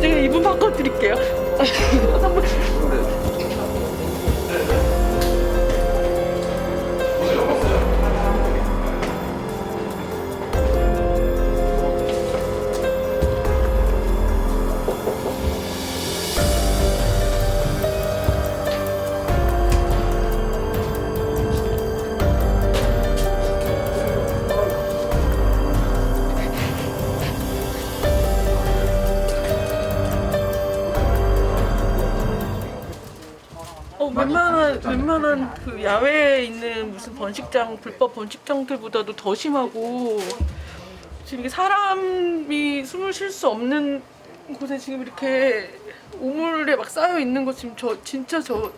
제가 이분 바꿔드릴게요. 웬만한 웬만한 그 야외에 있는 무슨 번식장 불법 번식장들보다도 더 심하고 지금 이게 사람이 숨을 쉴 수 없는 곳에 지금 이렇게 우물에 막 쌓여 있는 거 지금 저 진짜 저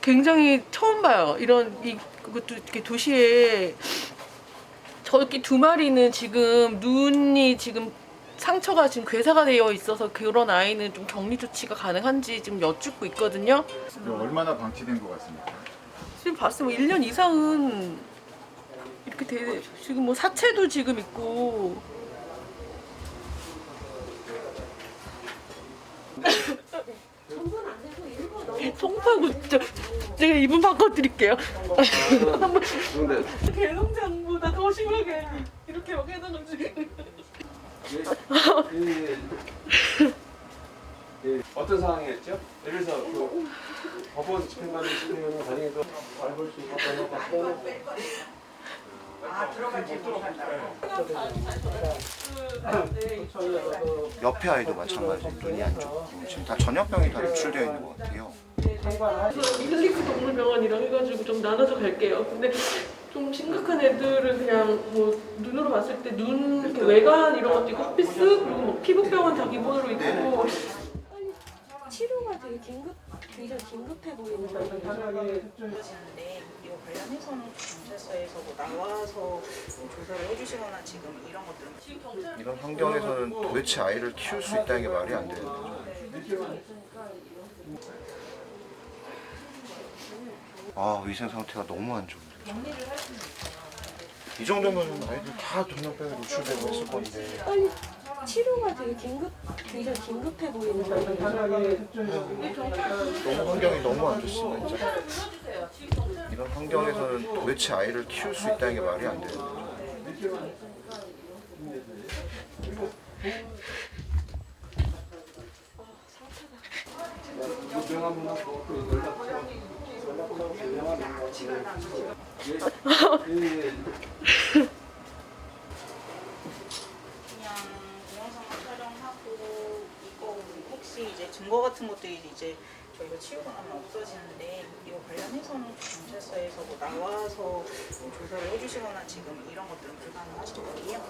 굉장히 처음 봐요. 이런 이 그것도 이렇게 도시에 저기 두 마리는 지금 눈이 지금 상처가 지금 괴사가 되어 있어서 그런 아이는 좀 격리 조치가 가능한지 지금 여쭙고 있거든요. 그럼 얼마나 방치된 것 같습니까? 지금 봤을 때 1년 이상은 이렇게 돼 지금 뭐 사체도 지금 있고 통파구 저, 제가 이분 바꿔드릴게요. 한번 개농장보다 더 심하게 이렇게 막 해놔가지고 예, 어떤 상황이었죠? 예를 들어서 그 법원 집행관을 시키면 다니면서 밟을 수 있었던 것 같고 옆에 아이도 마찬가지 눈이 안 좋고 지금 다 전염병이 다 유출되어 있는 것 같아요. 이글리프 동물병원이랑 해가지고 좀 나눠서 갈게요. 근데 좀 심각한 애들은 그냥 뭐 눈으로 봤을 때눈 외관 이런 것도 있고 헛피스 그리고 뭐 피부병원 다 기본으로 있고 치료가 되게 긴급, 굉장히 긴급해 보이는 거예요. 그러시는데 이거 관련해서는 경찰서에서 뭐 나와서 뭐 조사를 해주시거나 지금 이런 것들은 이런 환경에서는 도대체 아이를 키울 수 있다는 게 말이 안 되는 거죠. 아 위생 상태가 너무 안 좋 은데. 이 정도면 아이들 다 전염병에 노출되고 있을 건데 빨리 치료가 되게 긴급, 굉장히 긴급해 보이는 거예요. 너무 환경이 너무 안 좋습니다. 진짜. 이런 환경에서는 도대체 아이를 키울 수 있다는 게 말이 안 되는 그냥 동영상만 촬영하고 이거 혹시 이제 증거 같은 것들이 이제 저희가 치우고 나면 없어지는데 이거 관련해서는 경찰서에서 뭐 나와서 뭐 조사를 해주시거나 지금 이런 것들은 불가능하실 거예요?